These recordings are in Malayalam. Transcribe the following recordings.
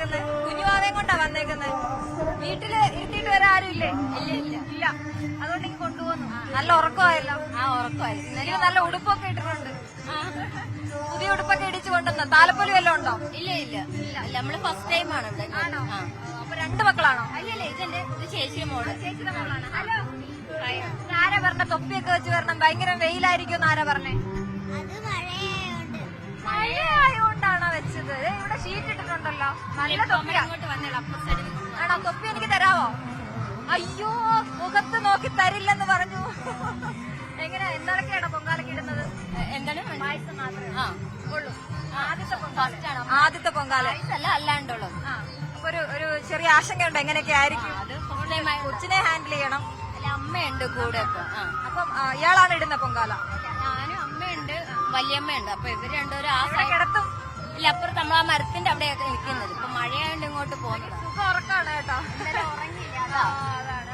വന്നേക്കുന്നത് കുഞ്ഞുവാതയും കൊണ്ടാ വന്നേക്കുന്നത് വീട്ടിൽ ഇരുത്തിയിട്ട് വരാൻ ആരും ഇല്ലേ? ഇല്ല ഇല്ല. ഇല്ല. അതുകൊണ്ട് ഇങ്ങ് കൊണ്ടുപോകുന്നു നല്ല ഉറക്കമായല്ലോ. ആ ഉറക്കമായി. എനിക്ക് നല്ല ഉടുപ്പൊക്കെ ഇട്ടിട്ടുണ്ട്. പുതിയ ഉടുപ്പൊക്കെ ഇടിച്ചു കൊണ്ടുവന്ന? താലപ്പൊലി വല്ലതും ഉണ്ടോ? ഇല്ല ഇല്ല. ഇല്ല നമ്മൾ ഫസ്റ്റ് ടൈം ആണ് ഇവിടെ. ആണോ? ആ. അപ്പൊ രണ്ട് മക്കളാണോ? അല്ലേ ഇതെന്റെ ഇത് ചേച്ചിയുടെ മോൾ. ചേച്ചിയുടെ മോളാണ്. ഹലോ? ആരാ പറഞ്ഞ? തൊപ്പിയൊക്കെ വെച്ച് വരണം. ഭയങ്കര വെയിലായിരിക്കും ആരാ പറഞ്ഞേ? മഴയായോ? വെച്ചത്. ഇവിടെ ഷീറ്റ് ഇട്ടിട്ടുണ്ടല്ലോ. നല്ല തൊപ്പിയാ. ആണോ തൊപ്പി എനിക്ക് തരാവോ? അയ്യോ മുഖത്ത് നോക്കി തരില്ലെന്ന് പറഞ്ഞു. എങ്ങനെ എന്തൊക്കെയാണോ പൊങ്കാലക്ക് ഇടുന്നത്? എന്താണ് പായസം മാത്രമേ ആ. ഉള്ളൂ. ആദ്യത്തെ പൊങ്കാല. ആദ്യത്തെ പൊങ്കാല. അല്ല അല്ലാണ്ടുള്ളത്. ഒരു ഒരു ചെറിയ ആശങ്കയുണ്ട് എങ്ങനെയൊക്കെ ആയിരിക്കും? കൊച്ചിനെ ഹാൻഡിൽ ചെയ്യണം. അല്ല അമ്മയുണ്ട് കൂടെ അപ്പം ഇയാളാണ് ഇടുന്ന പൊങ്കാല. ഞാനും അമ്മയുണ്ട് വലിയമ്മയുണ്ട്. അപ്പൊ ഇവർ രണ്ടുപേരും ആ കിടത്തും? ഇല്ല അപ്പുറത്ത് നമ്മൾ ആ മരത്തിന്റെ അവിടെയൊക്കെ നിൽക്കുന്നത്. ഇപ്പൊ മഴയായോണ്ട് ഇങ്ങോട്ട് പോകുന്നത് ഉറക്കാണ് കേട്ടോ.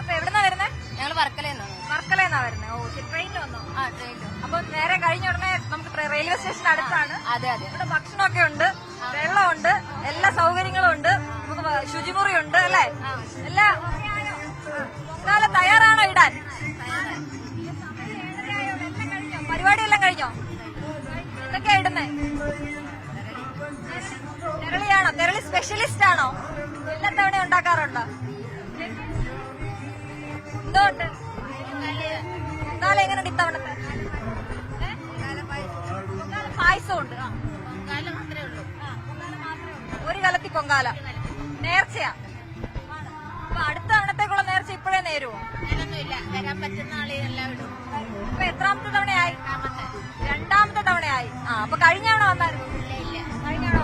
അപ്പൊ എവിടുന്നാ വരുന്നത് ഞങ്ങൾ വർക്കലെന്നാണ് വർക്കലേന്നാ വരുന്നത് ഓ ശരി ട്രെയിനിൽ വന്നോ? ആ ട്രെയിനിൽ അപ്പൊ നേരെ കഴിഞ്ഞ ഉടനെ നമുക്ക് റെയിൽവേ സ്റ്റേഷൻ അടുത്താണ്. അതെ അതെ. ഇവിടെ ഭക്ഷണമൊക്കെ ഉണ്ട് വെള്ളമുണ്ട് എല്ലാ സൗകര്യങ്ങളും ഉണ്ട്. നമുക്ക് ശുചിമുറി ഉണ്ട് അല്ലേ? എല്ലാ തയ്യാറാണോ ഇടാൻ? പരിപാടിയെല്ലാം കഴിഞ്ഞോ? സ്പെഷ്യലിസ്റ്റ് ആണോ? എല്ലാ തവണ ഉണ്ടാക്കാറുണ്ടോ? എന്തോട്ട് പൊങ്കാല എങ്ങനെയുണ്ട് ഇത്തവണത്തെ? പായസം ഉണ്ട്. ഒരു കലത്തി പൊങ്കാല. നേർച്ചയാ. അപ്പൊ അടുത്ത തവണത്തേക്കുള്ള നേർച്ച ഇപ്പോഴേ നേരുവോ? വരാൻ പറ്റുന്ന ഇപ്പൊ എത്രാമത്തെ തവണയായി? രണ്ടാമത്തെ തവണയായി. ആ അപ്പൊ കഴിഞ്ഞാണോ തവണ വന്നായിരുന്നു. തവണ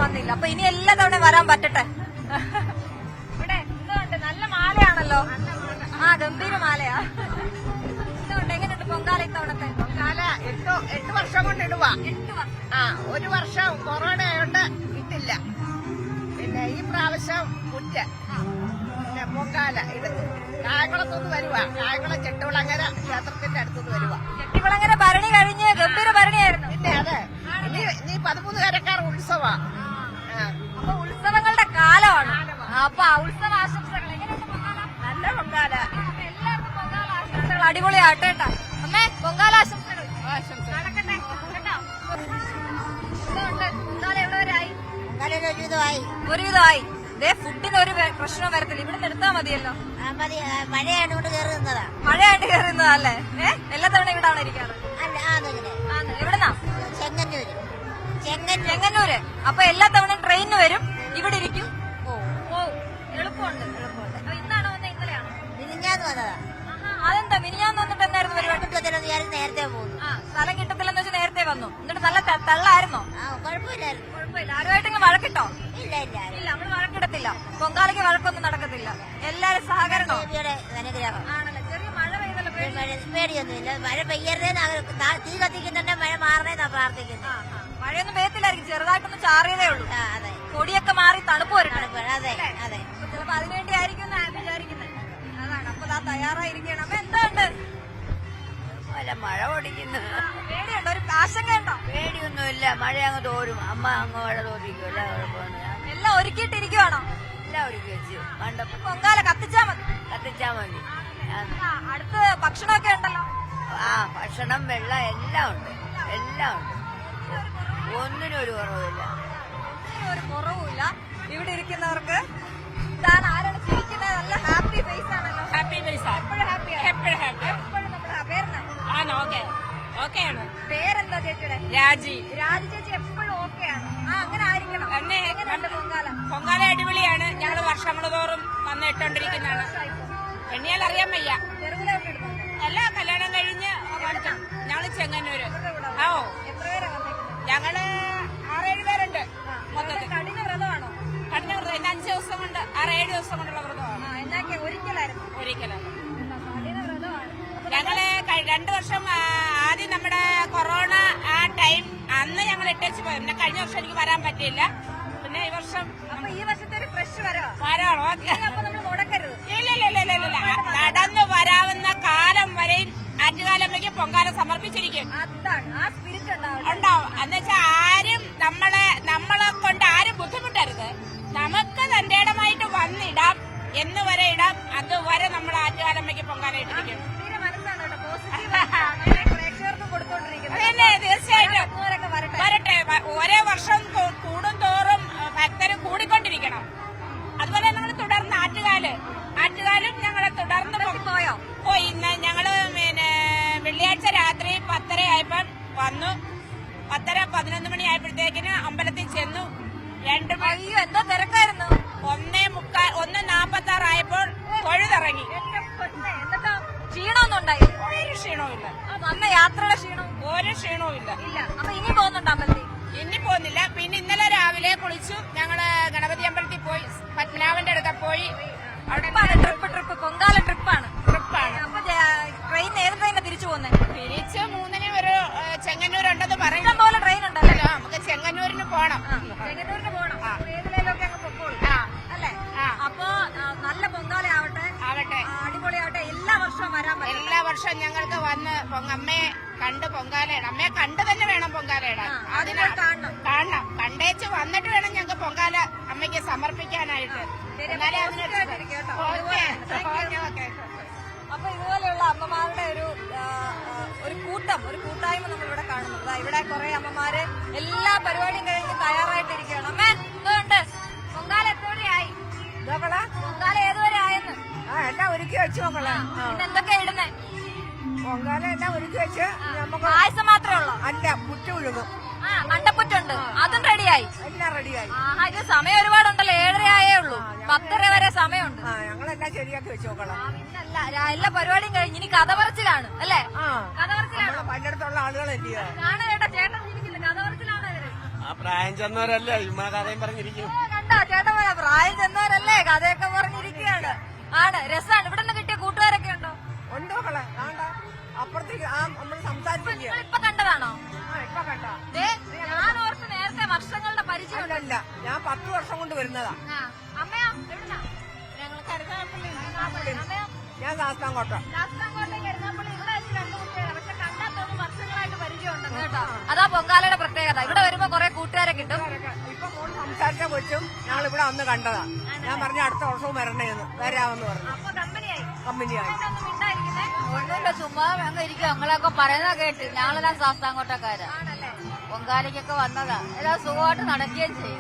വന്നില്ല. അപ്പൊ ഇനി എല്ലാ തവണ വരാൻ പറ്റട്ടെ? ഇവിടെ എന്തുകൊണ്ട് നല്ല മാലയാണല്ലോ. ആ ഗംഭീര മാലയാ. എന്തുകൊണ്ട് എങ്ങനെയുണ്ട് പൊങ്കാല ഇത്തവണത്തെ? പൊങ്കാല എട്ട് എട്ട് വർഷം കൊണ്ട് ഇടുക എട്ട് വർഷം. ആ ഒരു വർഷം കൊറോണ ആയോണ്ട് ഇട്ടില്ല. പിന്നെ ഈ പ്രാവശ്യം മുറ്റ. പിന്നെ പൊങ്കാല ഇത് കായംകുളത്തുനിന്ന് വരുക കായംകുളം ചെട്ടുവിളങ്ങര ക്ഷേത്രത്തിന്റെ അടുത്തുനിന്ന് വരുക ചെട്ടിവിളങ്ങര ഭരണി കഴിഞ്ഞ് ഗംഭീര ഭരണിയായിരുന്നു. പിന്നെ അതെ. നീ നീ പതിമൂന്ന് അടിപൊളിയാട്ടെ കേട്ടോ അമ്മേ പൊങ്കാല ആശംസകൾ. നടക്കട്ടെ കേട്ടോ എന്തുകൊണ്ട് പൊങ്കാല എവിടെ വരെ ആയി പൊങ്കാലൊരു ഒരുവിധമായി ഫുഡിന് ഒരു പ്രശ്നം വരത്തില്ല. ഇവിടെ നിർത്താൻ മതിയല്ലോ. ആ, മതി. ആ, മഴയായതുകൊണ്ട് കയറി നിന്നതാ. മഴയായിട്ട് കയറുന്നതല്ലേ ഏ എല്ലാ തവണ ഇവിടാണ് ഇരിക്കാറ്. അല്ല. എവിടുന്നാ? ചെങ്ങന്നൂര്. ചെങ്ങന്നൂർ ചെങ്ങന്നൂര്. അപ്പൊ എല്ലാ തവണയും ട്രെയിനിന് പൊങ്കാലയ്ക്ക് വഴക്കൊന്നും നടക്കത്തില്ല. എല്ലാരും സഹകരണം? അനുഗ്രഹം ചെറിയ മഴ പെയ്തല്ലോ പേടിയൊന്നുമില്ല. മഴ പെയ്യരുതേന്ന് ആഗ്രഹം താ- കത്തിക്കുന്നുണ്ട്. മഴ മാറണേന്നാ പ്രാർത്ഥിക്കുന്നത്. മഴയൊന്നും പെയ്യത്തില്ലായിരിക്കും. ചെറുതായിട്ടൊന്ന് ചാറിയതേ ഉള്ളൂ. അതെ. പൊടിയൊക്കെ മാറി തണുപ്പ് വരും തണുപ്പ്, അതെ അതെ. ചിലപ്പോ അതിനുവേണ്ടി ആയിരിക്കും വിചാരിക്കുന്നത്. അതാണ്. അപ്പൊ ആ തയ്യാറായിരിക്കണം അപ്പൊ എന്താണ്ട് അല്ല മഴ പൊടിക്കുന്നു. പേടിയുണ്ടോ? ഒരു ആശങ്കയുണ്ടോ? പേടിയൊന്നുമില്ല. മഴ അങ്ങ് തോരും. അമ്മ അങ്ങ് മഴ തോന്നിക്കും എല്ലാ കുഴപ്പമൊന്നുമില്ല. എല്ലാം ഒരുക്കിയിട്ടിരിക്കുവാണോ? എല്ലാം ഒരു വെച്ചു പൊങ്കാല കത്തിച്ചാ മതി. കത്തിച്ചാ മതി. അടുത്ത് ഭക്ഷണമൊക്കെ ഉണ്ടല്ലോ? ആ ഭക്ഷണം വെള്ളം എല്ലാം ഉണ്ട്. എല്ലാം ഉണ്ട്. ഒന്നിനും ഒരു കുറവില്ല ഒരു കുറവുമില്ല. ഇവിടെ ഇരിക്കുന്നവർക്ക് ഇതാണ് ആരാണ് ചിരിക്കുന്നത് നല്ല ഹാപ്പി ഫേസ് ആണല്ലോ. ഹാപ്പി ഫേസ് എപ്പോഴും ഹാപ്പി എപ്പോഴും നമ്മുടെ പേരെന്നാ ആണ്? ഓക്കെ ഓക്കെ ആണ്. പേരെന്താ ചേച്ചിയുടെ? രാജി. രാജി ചേച്ചി എപ്പോഴും ഓക്കെയാണ് ആ അങ്ങനെ ആയിരിക്കണം. എന്നെ എങ്ങനെ പൊങ്കാല? പൊങ്കാല ഇട്ടോണ്ടിരിക്കുന്നതാണ് എണ്ണിയാൽ അറിയാൻ വയ്യ. എല്ലാ കല്യാണം കഴിഞ്ഞ് അടുത്ത് ഞങ്ങൾ ചെങ്ങന്നൂര്. ആ ഓ. ഞങ്ങൾ ആറേഴ് പേരുണ്ട് മൊത്തത്തിൽ. കഠിന വ്രതമാണോ കഠിന വ്രതം. ഇന്ന് അഞ്ച് ദിവസം കൊണ്ട് ആറേഴ് ദിവസം കൊണ്ടുള്ള വ്രതമാണ്. ഒരിക്കലായിരുന്നു ഒരിക്കലും. കഠിന വ്രതമാണ് അപ്പൊ ഞങ്ങൾ രണ്ടു വർഷം ആദ്യം നമ്മുടെ കൊറോണ ആ ടൈം അന്ന് ഞങ്ങൾ ഇട്ടേച്ച് പോയി. പിന്നെ കഴിഞ്ഞ വർഷം എനിക്ക് വരാൻ പറ്റിയില്ല. പിന്നെ ഈ വർഷം ഈ വർഷത്തെ ഒരു ഫ്രഷ് വരവാ. വരാണോ നടന്നു വരാവുന്ന കാലം വരെയും ആറ്റുകാലമ്മയ്ക്ക് പൊങ്കാല സമർപ്പിച്ചിരിക്കും. ഉണ്ടാവും. എന്നുവെച്ചാൽ ആരും നമ്മളെ നമ്മളെ കൊണ്ട് ആരും ബുദ്ധിമുട്ടരുത്. നമുക്ക് തന്റെ എന്ന് വരെ ഇടാം. അതുവരെ നമ്മൾ ആറ്റുകാലമ്മയ്ക്ക് പൊങ്കാല ഇട്ടിരിക്കും. രണ്ട് അയ്യോ എന്താ തിരക്കായിരുന്നു. ഒന്നേ മുക്കാൽ ഒന്ന് നാപ്പത്തി ആറായപ്പോൾ തൊഴുതിറങ്ങി എന്നിട്ടോ? ക്ഷീണമൊന്നും ഉണ്ടായില്ല? ഒരു ക്ഷീണവും ഇല്ല വന്ന യാത്രയുടെ ക്ഷീണവും ഒരു ക്ഷീണവും ഇല്ല. ഇല്ല അപ്പൊ ഇനി പോകുന്നുണ്ടോ അമ്പലത്തിൽ? ഇനി പോകുന്നില്ല. പിന്നെ ഇന്നലെ രാവിലെ കുളിച്ചു. ഞങ്ങൾ ഗണപതി അമ്പലത്തിൽ പോയി. പത്മനാഭന്റെ അടുക്ക പോയി. അവിടെ ട്രിപ്പാണ് ട്രിപ്പ് ട്രിപ്പ്. പൊങ്കാല ട്രിപ്പാണ്. ട്രിപ്പാണ്. അപ്പൊ ട്രെയിൻ ഏത് ട്രെയിനാണ് തിരിച്ചു പോകുന്നത് തിരിച്ച് മൂന്നിന് ഒരു ചെങ്ങന്നൂർ ഉണ്ടെന്ന് ഇഷ്ടം പോലെ ട്രെയിൻ ഉണ്ടല്ലോ നമുക്ക് ചെങ്ങന്നൂരിന് പോണം. ചെങ്ങന്നൂരിന് കണ്ട് പൊങ്കാലയിടാം. അമ്മയെ കണ്ട് തന്നെ വേണം പൊങ്കാലയിടാൻ. അതിനെ കാണണം. കാണണം. കണ്ടേച്ച് വന്നിട്ട് വേണം ഞങ്ങൾക്ക് പൊങ്കാല അമ്മയ്ക്ക് സമർപ്പിക്കാനായിട്ട്. അപ്പൊ ഇതുപോലെയുള്ള അമ്മമാരുടെ ഒരു ഒരു കൂട്ടം ഒരു കൂട്ടായ്മ നമ്മൾ ഇവിടെ കാണുന്നത് ഇവിടെ കുറെ അമ്മമാര് എല്ലാ പരിപാടിയും കഴിഞ്ഞ് തയ്യാറായിട്ടിരിക്കുകയാണ്. അമ്മ എന്തുകൊണ്ട് പൊങ്കാല എത്തോടെയായി പൊങ്കാല ഏതുവരെ ആയെന്ന്? ആ എല്ലാം ഒരുക്കി വെച്ചു നോക്കണം എന്തൊക്കെയാ ഇടുന്നേ? പൊങ്കാല എല്ലാം ഒരുക്കി വെച്ച് നമുക്ക് പായസം മാത്രമേ ഉള്ളൂ? അല്ല പുറ്റ ഒഴുകും ആ മണ്ടപ്പുറ്റുണ്ട് അതും റെഡിയായി. എല്ലാം റെഡിയായി. ആഹാ ഇത് സമയം ഒരുപാടുണ്ടല്ലോ ഏഴര ആയേ ഉള്ളൂ പത്തര വരെ സമയമുണ്ട്. ആ ഞങ്ങളെല്ലാം ശരിയാക്കി വെച്ചു മക്കളെ ആ, പിന്നല്ല രാ- എല്ലാ പരിപാടിയും കഴിഞ്ഞ് ഇനി കഥ പറച്ചിലാണ് അല്ലേ? ആ കഥ പറച്ചിലാണ് നമ്മളെ പലയിടത്തുള്ള ആളുകളല്ലയോ കാണാ ചേട്ടാ ചേട്ടൻ ഇരിക്കുന്നു കഥ പറച്ചിലാണ് ആ പ്രായം ചെന്നവരല്ലേ ചുമ്മാ കഥയും പറഞ്ഞിരിക്കും. കണ്ടോ ചേട്ടൻ പറയാ പ്രായം ചെന്നവരല്ലേ കഥയൊക്കെ പറഞ്ഞിരിക്കുകയാണ്. ആണ് രസാണ്. ഇവിടെ നിന്ന് കിട്ടിയ കൂട്ടുകാരൊക്കെ ഉണ്ടോ? ഉണ്ട് മക്കളെ കാണണ്ട. ഇപ്പൊ കണ്ടതാണോ? ഞാൻ ഓർത്ത് നേരത്തെ വർഷങ്ങളുടെ പരിചയം ഉണ്ട്. ഞാൻ പത്ത് വർഷം കൊണ്ട് വരുന്നതാ. അമ്മയോ ഞങ്ങൾ ഞാൻ ശാസ്താംകോട്ട ശാസ്താംകോട്ടെ ഇവിടെ രണ്ട് പക്ഷെ വർഷങ്ങളായിട്ട് പരിചയമുണ്ടെന്ന് കേട്ടോ. അതാ പൊങ്കാലയുടെ പ്രത്യേകത. ഇവിടെ വരുമ്പോ കുറെ കൂട്ടുകാരെ കിട്ടും. ഇപ്പൊ മോൾ സംസാരിച്ച കൊച്ചും ഞങ്ങൾ ഇവിടെ അന്ന് കണ്ടതാ. ഞാൻ പറഞ്ഞ അടുത്ത വർഷവും വരണേന്ന് വരാമെന്ന് പറഞ്ഞു. അപ്പൊ കമ്പനിയായി. കമ്പനിയായി. ഒന്നുമില്ല ചുമ്മാ അങ്ങ് ഇരിക്കും. ഞങ്ങളൊക്കെ പറയുന്ന കേട്ട് ഞങ്ങളെല്ലാം ശാസ്താംകോട്ടക്കാരാ ആണല്ലേ പൊങ്കാലയ്ക്കൊക്കെ വന്നതാ. എല്ലാം സുഖമായിട്ട് നടക്കുകയും ചെയ്യും.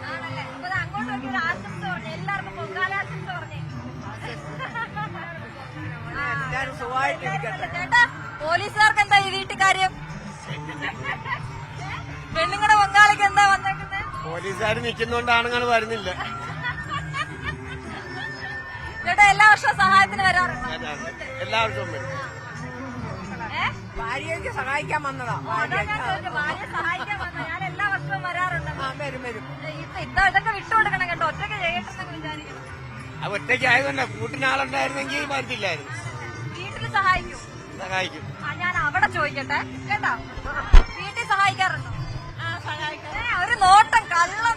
പോലീസുകാർക്ക് എന്താ ഈ വീട്ടുകാര്യം? പെണ്ണുങ്ങളുടെ പൊങ്കാലയ്ക്ക് എന്താ വന്നേക്കുന്നത് പോലീസുകാർ നിൽക്കുന്നോണ്ട് ആണുങ്ങൾ വരുന്നില്ല. ചേട്ടാ എല്ലാ വർഷവും സഹായത്തിന് വരാറുണ്ട്? എല്ലാവർക്കും വരും. ഭാര്യയ്ക്ക് സഹായിക്കാൻ വന്നതാ. അതാ ഭാര്യ സഹായിക്കാൻ വന്ന ഞാൻ എല്ലാ വർഷവും വരാറുണ്ട്. ആ വരും വരും. ഇതാ ഇതൊക്കെ വിട്ടുകൊടുക്കണം കേട്ടോ. ഒറ്റയ്ക്ക് ചെയ്യട്ടെന്നൊക്കെ വിചാരിക്കണം ആ ഒറ്റയ്ക്കായതുകൊണ്ട് കൂട്ടിനാളുണ്ടായിരുന്നെങ്കിൽ വരുത്തില്ലായിരുന്നു വീട്ടിൽ സഹായിക്കും. സഹായിക്കും. ആ ഞാൻ അവിടെ ചോദിക്കട്ടെ. കേട്ടോ? വീട്ടിൽ സഹായിക്കാറുണ്ടോ? ഒരു നോട്ടം കള്ള